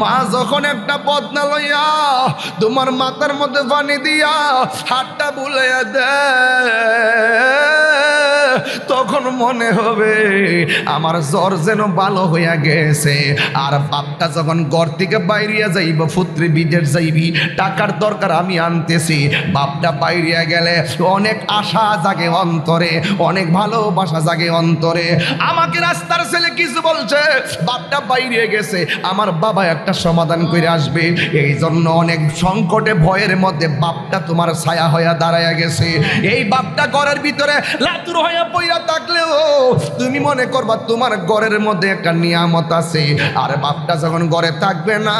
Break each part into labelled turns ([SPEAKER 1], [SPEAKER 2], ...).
[SPEAKER 1] মা যখন একটা বদনা লইয়া তোমার মাথার মধ্যে পানি দিয়া হাতটা বুলাইয়া দেয়। তখন মনে হবে, আমার জ্বর যেন ভালো হইয়া গেছে। আর বাপটা যখন ঘর থেকে বাইরিয়া যাইব, পুত্রে বিদেশ যাইবি, টাকার দরকার আমি আনতেছি। বাপটা বাইরিয়া গেলে অনেক আশা জাগে অন্তরে, অনেক ভালোবাসা জাগে অন্তরে। আমাকে রাস্তার ছেলে কিছু বলছে, বাপটা বাইরে গেছে, আমার বাবা একটা সমাধান করে আসবে। এই জন্য অনেক সংকটে, ভয়ের মধ্যে বাপটা তোমার ছায়া হইয়া দাঁড়াইয়া গেছে। এই বাপটা ঘরের ভিতরে লাতুর হইয়া পইরা থাকলেও তুমি মনে করবা তোমার ঘরের মধ্যে একটা নিয়ামত আছে। আর বাপটা যখন ঘরে থাকবে না,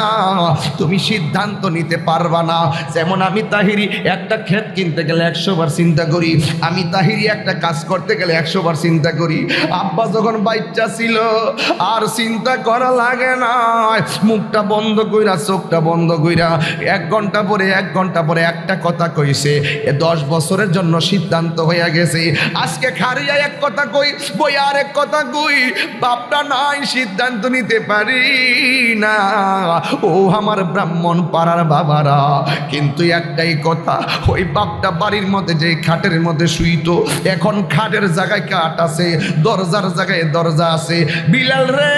[SPEAKER 1] তুমি সিদ্ধান্ত নিতে পারবা না। যেমন আমি তাহিরি একটা ক্ষেত কিনতে গেলে একশো বার চিন্তা করি, আমি তাহিরি একটা কাজ করতে গেলে একশো বার চিন্তা করি। আব্বা যখন বাচ্চা ছিল, আর চিন্তা করা লাগে না, মুখটা বন্ধ কইরা, চোখটা বন্ধ কইরা, এক ঘণ্টা পরে, এক ঘণ্টা পরে একটা কথা কইছে, এ দশ বছরের জন্য সিদ্ধান্ত হইয়া গেছে। আজকে খারিয়া এক কথা কই বই আর এক কথা কই বাপটা নাই, সিদ্ধান্ত নিতে পারি না। ও আমার ব্রাহ্মণ পাড়ার বাবারা, কিন্তু একটাই কথা, ওই বাপটা বাড়ির মধ্যে যে খাটের মধ্যে শুইতো, এখন খাটের জায়গায় আছে, দরজার জায়গায় দরজা আছে। বিলাল রে,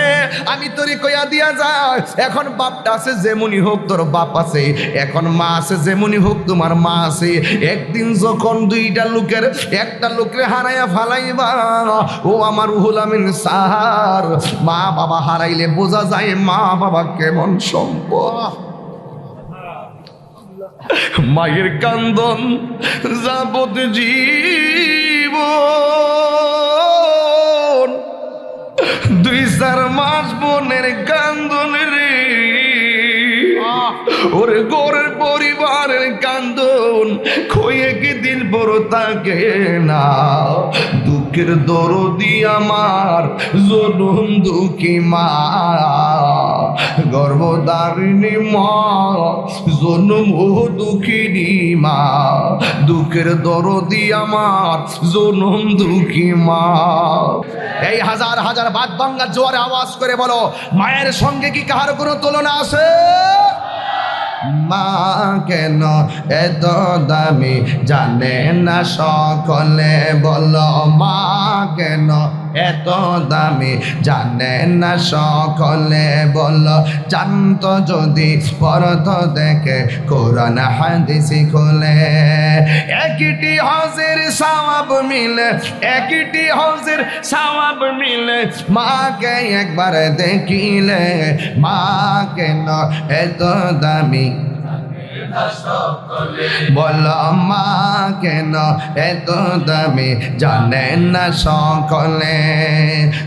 [SPEAKER 1] আমি তোরে কইয়া দিয়া যায় এখন বাপটা আছে যেমনই হোক, তোর বাপ আছে। এখন মা আছে যেমনই হোক, তোমার মা আছে। একদিন যখন দুইটা লোকের, একটা লোকের হারাইয়া ফালাইবা ও আমার রুহুল আমিন সাহার মা বাবা হারাইলে বোঝা যায় মা বাবা কেমন সম্পদ। মায়ের কান্দন যাবত জীব দুই চার মাস বোনের কান্দন রে। ওরে গোরের পরিবারের কান্দন খয়ে কি দিন বড় থাকে না দুঃখের দরদি আমার জনম দুঃখী মা। গর্ভধারিণী মা জনম দুঃখিনী মা। দুঃখের দরদি আমার জনম দুঃখী মা। এই হাজার হাজার বাদ বাঙ্গার জোয়ারে আওয়াজ করে বলো, মায়ের সঙ্গে কি কাহার কোনো তুলনা আছে? মা কেন এত দামি জানে না সকলে বলো মা কেন এত দামি জানে না সকলে বলো, জানত যদি পরত দেখে কোরআন হাদিসি খোলে। একটি হজের সওয়াব মিলে, একটি হজের সওয়াব মিলে, মাকে একবার দেখিলে, মা কেন এত দামি বল মা, কেন এত দামি? জানেন না সকলে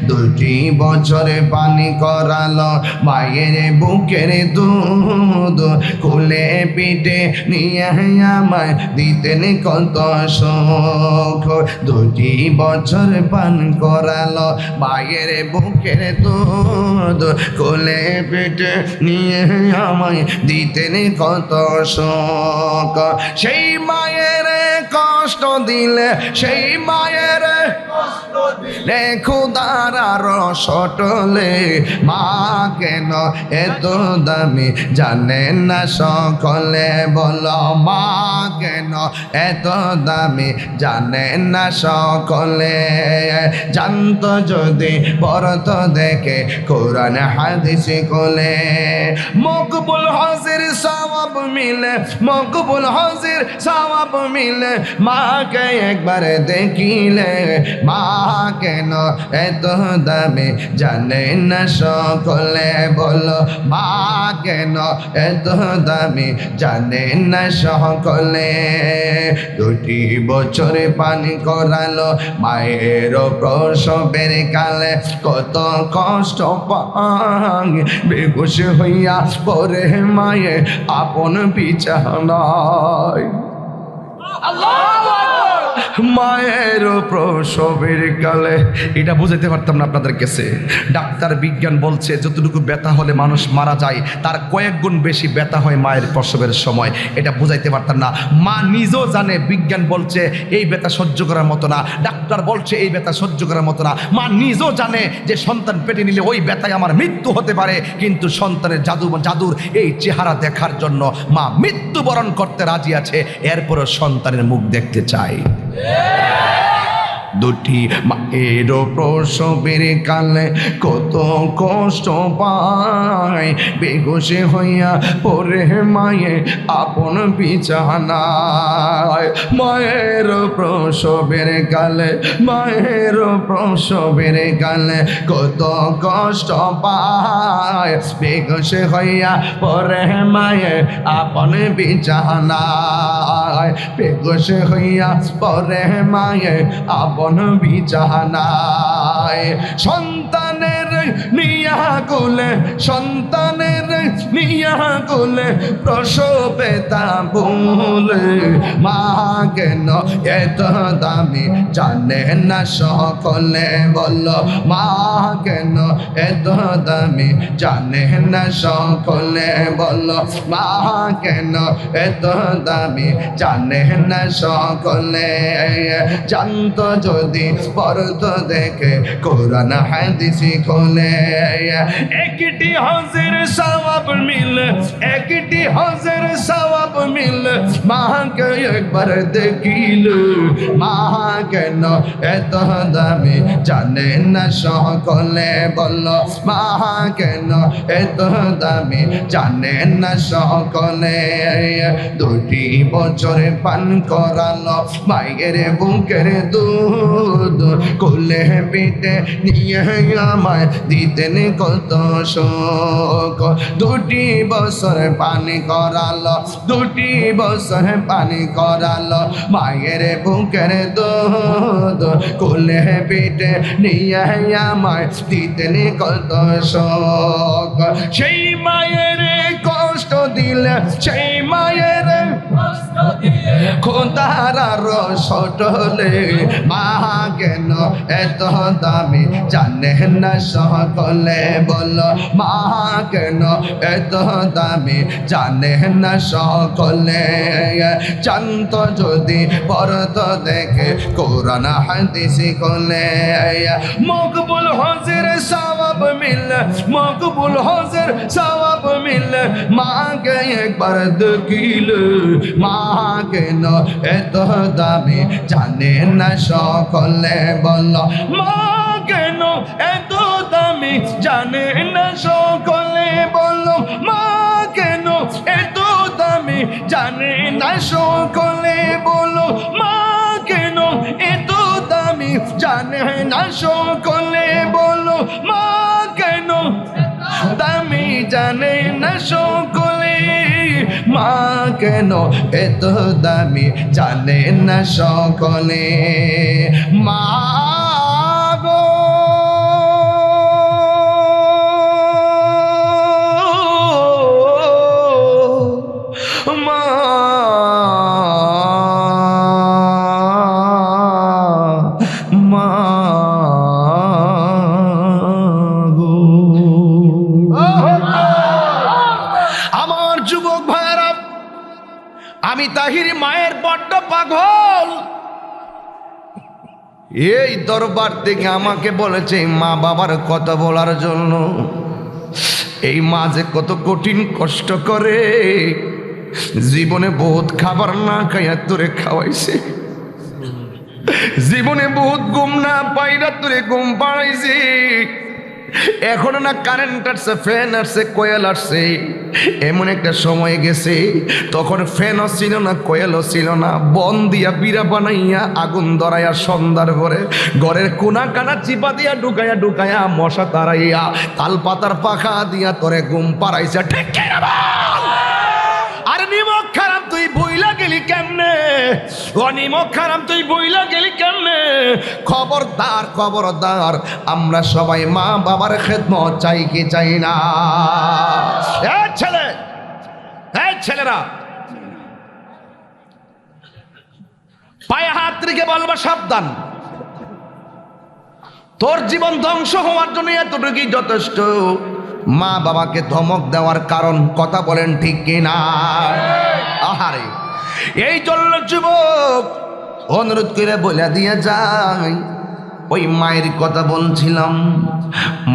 [SPEAKER 1] দুটি বছরে পানি করালো, মায়ের বুকের দুধ খুলে পিঠে নিয়ে আমায় দিতেন কত সুখ। দুটি বছর পান করালো, মায়ের বুকের দুধ খুলে পিঠে নিয়ে আমায় দিতেন কত শোক সেই মায়ের কষ্ট দিলে সেই মায়ের রে খুদার সটলে, মা কেন এত দামি জানেন না সকলে? বল, মা কেন এত দামি জানেন না সকলে? জানত যদি পরত দেখে কোরআন হাদিস কোলে মকবুল হাজির সওয়াব মিলে, মকবুল হাজির সওয়াব মিলে, মাকে একবার দেখিলে, মা কেন? এত দামে জানে না সকলে বলো, মা কেন? এত দামে জানে না সকলে। দুটি বছরে পানি করালো মায়ের প্রসবের কালে, কত কষ্ট পাং বেগুস হইয়া পরে মায়ে আপন বিছানায় মায়ের প্রসবের কালে। এটা বুঝাইতে পারতাম না আপনাদের কাছে। ডাক্তার বিজ্ঞান বলছে, যতটুকু ব্যথা হলে মানুষ মারা যায়, তার কয়েক গুণ বেশি ব্যথা হয় মায়ের প্রসবের সময়। এটা বুঝাইতে পারতাম না। মা নিজেও জানে, বিজ্ঞান বলছে, এই ব্যথা সহ্য করার মতো না। ডাক্তার বলছে, এই ব্যথা সহ্য করার মতো না। মা নিজেও জানে যে সন্তান পেটে নিলে ওই ব্যথায় আমার মৃত্যু হতে পারে। কিন্তু সন্তানের জাদু, জাদুর এই চেহারা দেখার জন্য মা মৃত্যুবরণ করতে রাজি আছে। এরপরও সন্তানের মুখ দেখতে চায়। Yeah. দুটি মায়ের প্রসবের কালে কত কষ্ট পায়। বেগসে হইয়া পরে মায়ে আপন বিছানায়। মায়ের প্রসবের কালে, মায়ের প্রসবের কালে কত কষ্ট পায়। বেগসে হইয়া পরে মায়ে আপন বিছানায়। বেগসে হইয়া পরে মায়ে আপন বিছানায় সন্তানের নিয়া গুলে সন্তান কোলে প্রসবে তা ভুলে মা কেন এত দামি জানে না সকলে বল মা কেন এত দামি জানে না সকলে বল মা কেন এত দামি জানে না সকলে। জানতো যদি পরত দেখে, কোরআন হাদিসি খোলে। একটি হজের সওয়াব মিল একটি হজের সওয়াব মিল। মাকে একবার দেখিল, মা কেন এত দামি জানে না সকলে বলল, মা কেন এত দামি জানে না সকলে। দুটি বছরে পান করালো, মায়ের বুকের দুধ কোলে পিঠে নিয়ে আমায় দিতেন কত শোক। দুটি বছর পানি করালো, দুটি বছর পানি করালো, মায়ের বুকের দুধ কোলে পিঠে নিয়ে আমায় দিতেন কত শোক। সেই মায়ের কষ্ট দিলে, সেই মায়ের খোদার সটলে মা কেন এত দামি জানে না সকলে বল মা কেন এত দামি জানে না সকলে জানত যদি পরত দেখে কোরআন হাদিসি কোলে মকবুল হজের সওয়াব মিল, মকবুল হজের সওয়াব মিল মাকে একবার দেখিল। মা কেন এত দামি? জানে না সকলে বল মা কেন এত দামি? জানে না সকলে বল মা কেন এত দামি? জানে না সকলে বলো মা কেন এত দামি? জানে না সকলে বলো মা কেন দামি? জানে না সকলে মা কেন এত দামি? জানে না সকলে। মা আমি তাহির মায়ের বড্ড পাগল। এই দরবার থেকে আমাকে বলেছে, মা বাবার কথা বলার জন্য এই মা যে কত কঠিন কষ্ট করে, জীবনে বহুত খাবার না খাইয়া তোরে খাওয়াইছে। জীবনে বহুত ঘুম না পাইরা তোরে ঘুম পাড়াইছে। এখন না কারেন্ট আসছে ফ্যান আসছে কোয়েল আসছে। এমন একটা সময় গেছে, তখন ফ্যানও ছিল না কোয়েলও ছিল না। বন দিয়া বিড়া বানাইয়া আগুন ধরাইয়া সন্ধ্যার ঘরে ঘরের কোনা কানা চিপা দিয়া ঢুকাইয়া ঢুকাইয়া মশা তারাইয়া তাল পাতার পাখা দিয়া তরে ঘুম পাড়াইছে। ঠিক? আর নিমক খারাপ, তুই বইলা গেলি কেমনে? ও নিমক খারাপ, তুই বইলা গেলি কেমনে? খবরদার খবরদার, আমরা সবাই মা বাবার খেদমত চাই কি চাই না। ছেলে, এ ছেলেরা, পায়ে হাত রেখে বলবা সাবধান। তোর জীবন ধ্বংস হওয়ার জন্য এতটুকুই যথেষ্ট। মা বাবাকে ধমক দেওয়ার কারণ কথা বলেন ঠিক কিনা? আহারে, এই জন্য যুবক, অনুরোধ করে বলে দিয়ে যায় ওই মায়ের কথা বলছিলাম,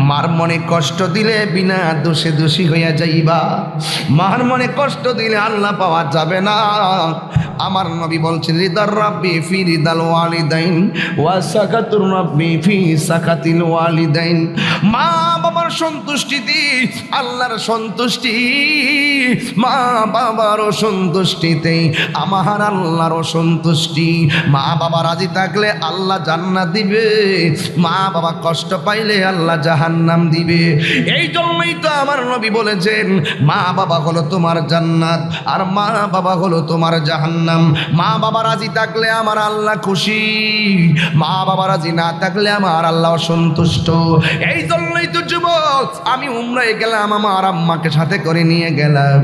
[SPEAKER 1] মার মনে কষ্ট দিলে বিনা দোষে দোষী হইয়া যাইবা। মার মনে কষ্ট দিলে আল্লাহ পাওয়া যাবে না। আমার নবী বলছেন, রিদার রাব্বি ফি রিদাল ওয়ালিদাইন ওয়া সাকাতুর রাব্বি ফি সাকাতিল ওয়ালিদাইন। মা বাবার সন্তুষ্টিতে আল্লাহর সন্তুষ্টি, মা বাবারও সন্তুষ্টিতে, আমার আল্লাহরও সন্তুষ্টি। মা বাবা রাজি থাকলে আল্লাহ জান্নাত দিবে, মা বাবা কষ্ট পাইলে আল্লাহ জাহান্নাম দিবে। এই জন্যই তো আমার নবী বলেছেন, মা বাবা হলো তোমার জান্নাত আর মা বাবা হলো তোমার জাহান্নাম। মা বাবা রাজি থাকলে আমার আল্লাহ খুশি। মা বাবা রাজি না থাকলে আমার আল্লাহ সন্তুষ্ট এই জন্যই তো যুবক, আমি উমরায় গেলাম, আমার আম্মাকে সাথে করে নিয়ে গেলাম।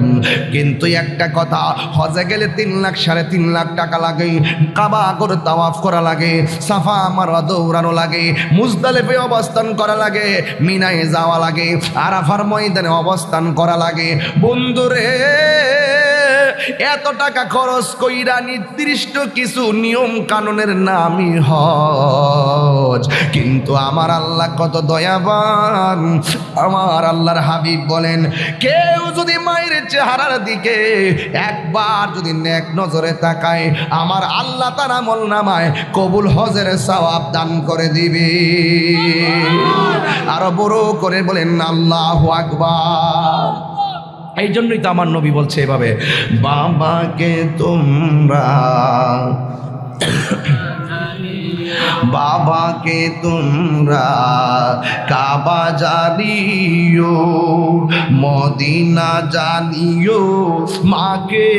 [SPEAKER 1] কিন্তু একটা কথা, হজে গেলে তিন লাখ, সাড়ে তিন লাখ টাকা লাগে, কাবা করে তাওয়াফ করা লাগে, সাফা আমার দৌড়ানো লাগে, মুজদালেফে অবস্থান করা লাগে, মিনায় যাওয়া লাগে, আরাফার ময়দানে অবস্থান করা লাগে। বন্ধুরে এত টাকা খরচ কইরা নির্দিষ্ট কিছু নিয়ম কানুনের নামই হজ। কিন্তু আমার আল্লাহ কত দয়াবান। আমার আল্লাহর হাবিব বলেন, কেউ যদি মায়ের চেহারার দিকে একবার যদি নেক নজরে তাকায়, আমার আল্লাহ তার আমল নামায় কবুল হজের সওয়াব দান করে দিবে। আরও বড় করে বলেন, আল্লাহ আকবার। এই জন্যই তো আমার নবী বলছে এভাবে বাবাকে তোমরা বাবাকে তোমরা কাবা জানিও, মদিনা জানিও মাকে।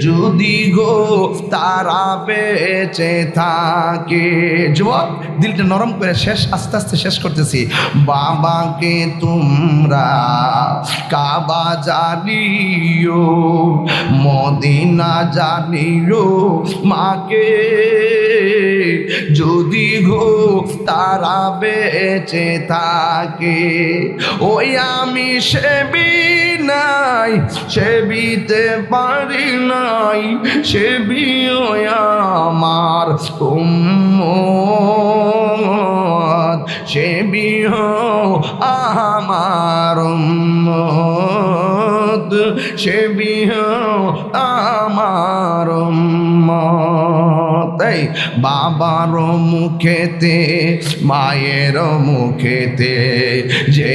[SPEAKER 1] যদি গো তারা বেঁচে থাকে, যুবক, দিলটা নরম করে শেষ, আস্তে আস্তে শেষ করতেছি। বাবাকে তোমরা কাবা জানিও, মদিনা জানিও মাকে। যদি গো তারা বেঁচে থাকে, ওই আমি সেবি নাই, সেবিতে পারি নাই, সেবি আমার উম্মত সেবি আমার উম্মত সেবি আমার এই বাবার মুখেতে, মায়ের মুখেতে যে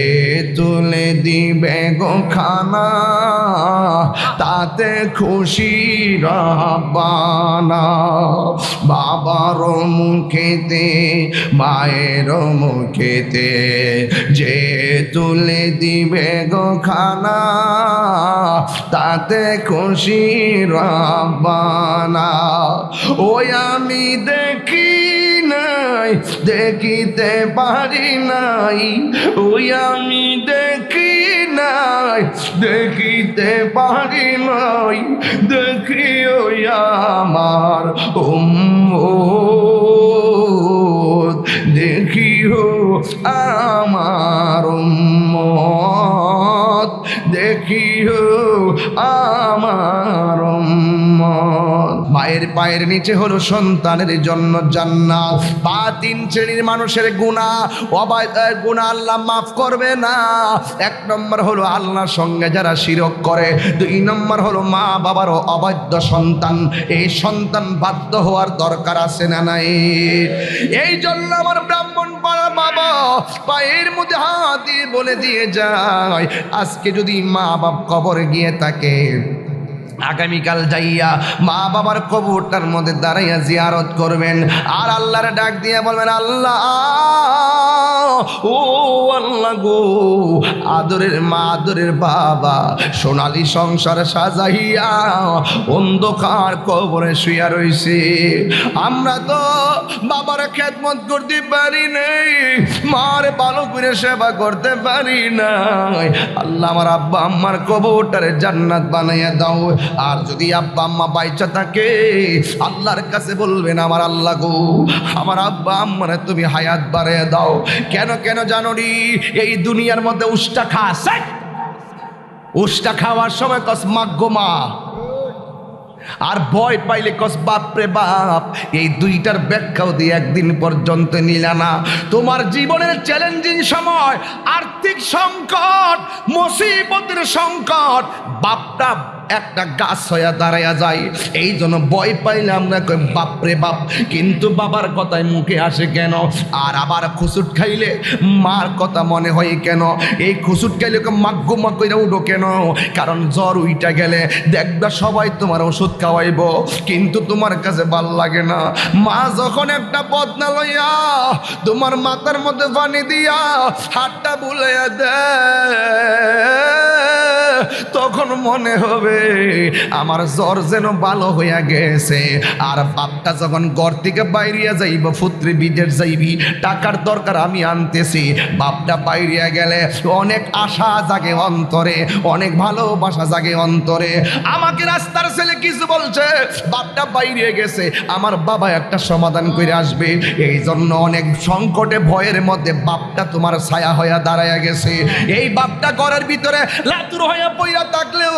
[SPEAKER 1] তুলে দিবে গো খানা, তাতে খুশি রাবানা বাবার মুখেতে, মায়ের মুখেতে যে তুলে দিবে গো খানা তাতে খুশি রাবানা ওই আমি দেখি নাই, দেখিতে পারি নাই। ওই আমি দেখি নাই, দেখিতে পারি নাই। দেখি ওই আমার উম্মত, দেখিও আমার পায়ের নিচে হলো সন্তানের জন্য জান্নাত। বা তিন শ্রেণির মানুষের গুণা অবাধ গুণা আল্লাহ মাফ করবে না। এক নম্বর হলো আল্লাহর সঙ্গে যারা শিরক করে। দুই নম্বর হলো মা বাবারও অবাধ্য সন্তান। এই সন্তান বাধ্য হওয়ার দরকার আছে না নাই? এই জন্য আমার ব্রাহ্মণ পাড়া বাবা পায়ের মধ্যে হাত দিয়ে বলে দিয়ে যায়, আজকে যদি মা বাপ কবরে গিয়ে থাকে আগামীকাল যাইয়া মা বাবার কবুরটার মধ্যে দাঁড়াইয়া জিয়ারত করবেন। আর আল্লাহর ডাক দিয়ে বলবেন, আল্লাহ! ও আল্লাহ গো, আদরের মা, আদরের বাবা, সোনালী সংসার সাজাইয়া অন্ধকার কবরে শুয়া রইছে। আমরা তো বাবার খেদমত করতে পারি নাই, মার ভালো করে সেবা করতে পারি নাই। আল্লাহ আমার আব্বা আম্মার কবরটারে জান্নাত বানাইয়া দাও। আর যদি আব্বা আম্মা বাইচা থাকে, আল্লাহর কাছে বলবেন, আমার আল্লাহ গো, আমার আব্বা আম্মারে তুমি হায়াত বাড়িয়ে দাও। কেন কেন জানো নি এই দুনিয়ার মধ্যে উষ্টা খাস উষ্টা খাওয়ার সময় কস মাগ্য মা। আর ভয় পাইলে কস, বাপরে বাপ, এই দুইটার ব্যাখ্যাও দিয়ে একদিন পর্যন্ত নিলা না। তোমার জীবনের চ্যালেঞ্জিং সময়, আর্থিক সংকট, মুসিবতের সংকট, বাপটা একটা গাছ হইয়া দাঁড়াইয়া যায়। এই জন্য ভয় পাইলে আমরা কই, বাপরে বাপ, কিন্তু বাবার কথায় মুখে আসে কেন? আর আবার খুসুট খাইলে মার কথা মনে হয় কেন? এই খুসুট খাইলে মাগ্গু মা কইরা উঠো কেন? কারণ জ্বর উইটা গেলে দেখবা সবাই তোমার ওষুধ খাওয়াইব, কিন্তু তোমার কাছে ভালো লাগে না। মা যখন একটা বদনা লইয়া তোমার মাথার মধ্যে পানি দিয়া হাতটা বুলাইয়া দেয়। তখন মনে হবে আমার জ্বর যেন ভালো হইয়া গেছে। আর বাপটা যখন ঘর থেকে বাইরিয়া যাইব, ফুত্রে বিদেশ যাইবি, টাকার দরকার আমি আনতেছি। বাপটা বাইরিয়া গেলে অনেক আশা জাগে অন্তরে, অনেক ভালোবাসা জাগে অন্তরে। আমাকে রাস্তার ছেলে কিছু বলছে, বাপটা বাইরে গেছে, আমার বাবা একটা সমাধান করে আসবে। এই জন্য অনেক সংকটে, ভয়ের মধ্যে বাপটা তোমার ছায়া হইয়া দাঁড়াইয়া গেছে। এই বাপটা ঘরের ভিতরে লাতুর হইয়া পইরা থাকলেও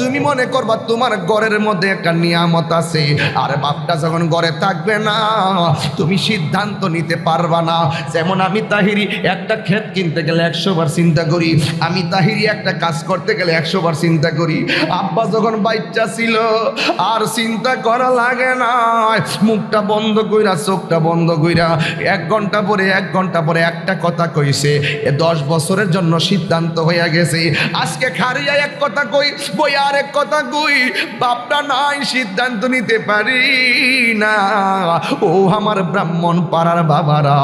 [SPEAKER 1] তুমি মনে করবা তোমার ঘরের মধ্যে একটা নিয়ামত আছে। আর বাপটা যখন ঘরে থাকবে না, তুমি সিদ্ধান্ত নিতে পারবা না। যেমন আমি তাহিরি একটা ক্ষেত কিনতে গেলে একশো বার চিন্তা করি, আমি তাহিরি একটা কাজ করতে গেলে একশো বার চিন্তা করি। আব্বা যখন বাচ্চা ছিল, আর চিন্তা করা লাগে না, মুখটা বন্ধ কইরা, চোখটা বন্ধ কইরা, এক ঘণ্টা পরে, এক ঘণ্টা পরে একটা কথা কইছে, এ দশ বছরের জন্য সিদ্ধান্ত হইয়া গেছে। আজকে খারিয়া এক কথা কই বই আর এক কথা কই, বাপটা নাই, সিদ্ধান্ত নিতে পারি না। ও আমার ব্রাহ্মণ পাড়ার বাবারা,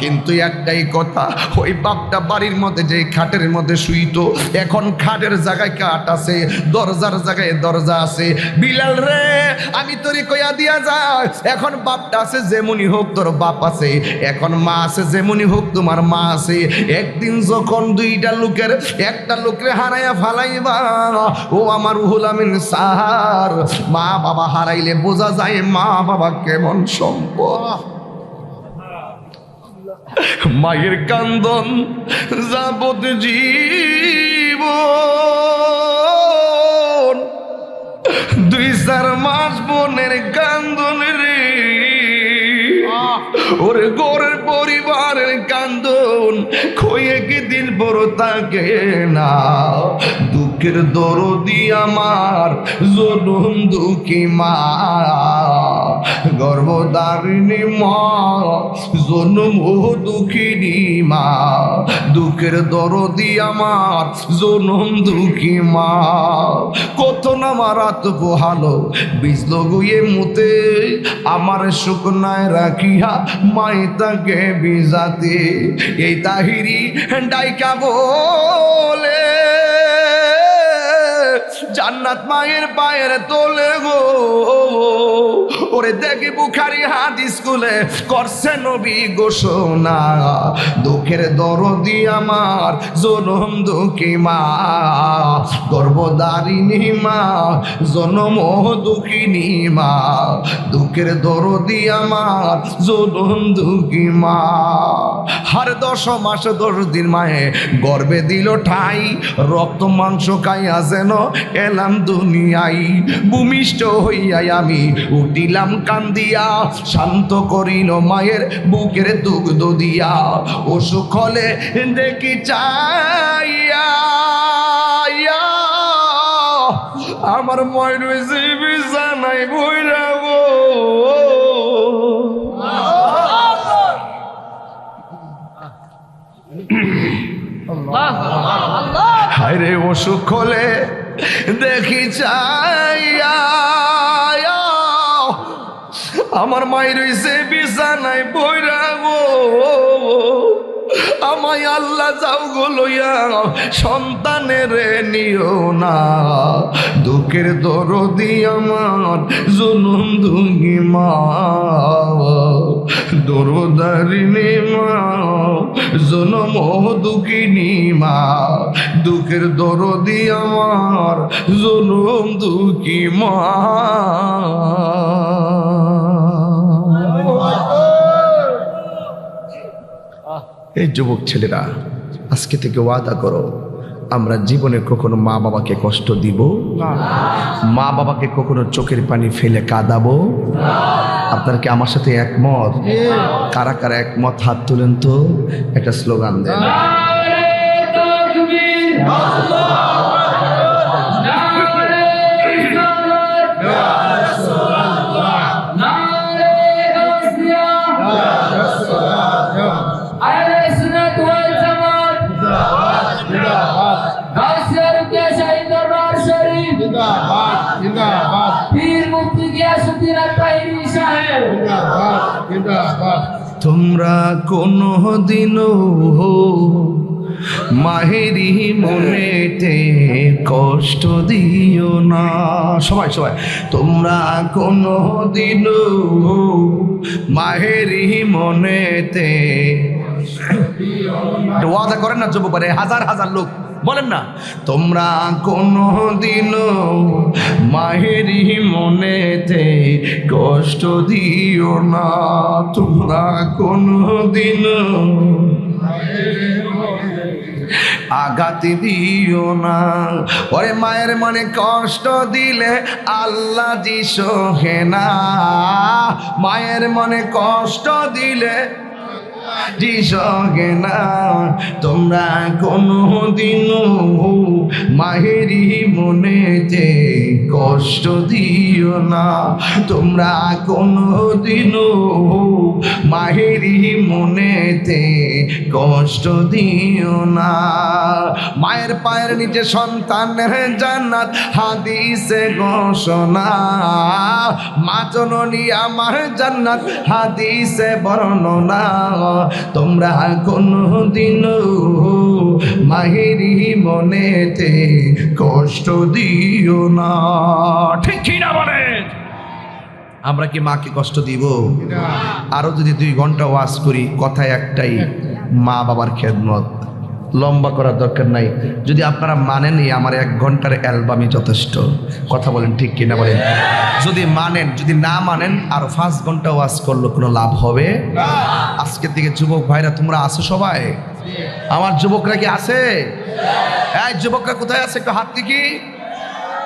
[SPEAKER 1] কিন্তু একটাই কথা, ওই বাপটা বাড়ির মধ্যে যে খাটের মধ্যে শুইতো, এখন খাটের জায়গায় কাঠ আছে, দরজার জায়গায় দরজা আছে। বিলাল রে, আমি তোরে কইয়া দিয়া যায় এখন বাপটা আছে যেমনই হোক তোর বাপ আছে, এখন মা আছে যেমনই হোক তোমার মা আছে। একদিন যখন দুইটা লোকের, একটা লোকের হারাইয়া ফালাইবা ও আমার উহুল আমিন সাহার মা বাবা হারাইলে বোঝা যায় মা বাবা কেমন সম্পদ। মায়ের কান্দন যাবত জীবন। দুই চার মাস বোনের কান্দন রে। ওরে ঘরের পরিবারের কান্দন খয়ে কি দিল বড় তাকে না দুঃখের দরদি আমার জনম দুঃখী মা। গর্ভদারিণী মা জনম ও দুঃখিনী মা। দুঃখের দরদি আমার জনম দুঃখী মা। কত না মারাত পোহালো বিজল গুয়ে মুতে। আমার শুকনায় রাখিয়া মাই তাকে বিজাতে। এই তাহিরি ডাইকা বলে। জান্নাত মায়ের পায়ের তোলে গো। ওরে দেখি বুখারি হাদিস স্কুলে করছে নবী ঘোষণা। দুঃখের দরদি আমার জনম দুঃখী মা। গর্ভদারিণী মা জনম দুঃখিনী মা। দুঃখের দরদি আমার জনম দুঃখী মা। হার দশ মাস দশ দিন মায়ে গর্বে দিল ঠাই, রক্ত মাংস খাইয়া যেন এলাম দুনিয়াই ভূমিষ্ঠ হইয়াই আমি উঠিলাম কান্দিয়া শান্ত করিল মায়ের বুকের দুগ্ধ দিয়া অসুখ হলে দেখি চাইয়া আমার ময় রয়েছে বিছানাই বইরা গো। হায়রে অসুখ হলে দেখি চাইয়া আমার মাই রইছে বিছানায় বইরা গো। আমায় আল্লাহ যাও গো লইয়া সন্তানের নিও না। দুঃখের দরদি আমার জনম দুঙ্গি মা। দরদারিনী মা জনম দুঃখিনী মা। দুঃখের দরদি আমার জনম দুঃখী মা। এই যুবক ছেলেরা আজকে থেকে ওয়াদা করো আমরা জীবনে কখনো মা বাবাকে কষ্ট দিব। মা বাবাকে কখনো চোখের পানি ফেলে কাঁদাবো। আপনার কি আমার সাথে একমত? কারা কারা একমত? হাত তুলেন তো। একটা স্লোগান দেন। তোমরা কোনো দিনও মাহেরি মনেতে কষ্ট দিও না। সবাই সবাই, তোমরা কোনো দিন মাহেরি মনেতে ওয়াদা করেন না যুবক হাজার হাজার লোক। বলেন না। তোমরা কোনো দিনও মাহেরি মনেতে কষ্ট দিও না। তোমরা কোনো দিনও আঘাত দিও না। ওরে মায়ের মনে কষ্ট দিলে আল্লাহ সহে না মায়ের মনে কষ্ট দিলে সহে না তোমরা কোনো দিনও মাহেরি মনেতে কষ্ট দিও না। তোমরা কোনো দিনও মাহেরি মনেতে কষ্ট দিও না। মায়ের পায়ের নিচে সন্তানের জান্নাত, হাদিসে ঘোষণা। মা জননী আমার জান্নাত, হাদিসে বর্ণনা। তোমরা কোনো দিনও মাহেরি মনেতে কষ্ট দিও না। ঠিক কি না বলে? আমরা কি মাকে কষ্ট দিব? আরও যদি দুই ঘণ্টা ওয়াজ করি কথা একটাই মা বাবার খেদমত। লম্বা করার দরকার নাই। যদি আপনারা মানেনই আমার এক ঘণ্টার অ্যালবামই যথেষ্ট। কথা বলেন ঠিক কিনা বলেন? যদি মানেন, যদি না মানেন, আর পাঁচ ঘণ্টা ওয়াজ করলে কোনো লাভ হবে? আজকের দিকে যুবক ভাইরা, তোমরা আসো সবাই? আমার যুবকরা কি আছে? এই যুবকরা কোথায় আছে? একটু হাত কি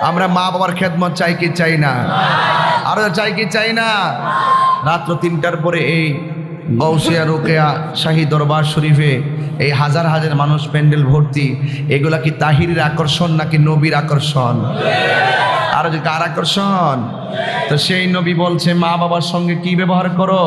[SPEAKER 1] আমরা মা বাবার খেদমত চাই কি চাই না? আরও চাই কি চাই না? রাত্র তিনটার পরে এই গৌসিয়া রোকেয়া শাহী দরবার শরীফে এই হাজার হাজার মানুষ প্যান্ডেল ভর্তি, এগুলা কি তাহিরের আকর্ষণ নাকি নবীর আকর্ষণ? আরও কার আকর্ষণ? তো সেই নবী বলছে, মা বাবার সঙ্গে কি ব্যবহার করো?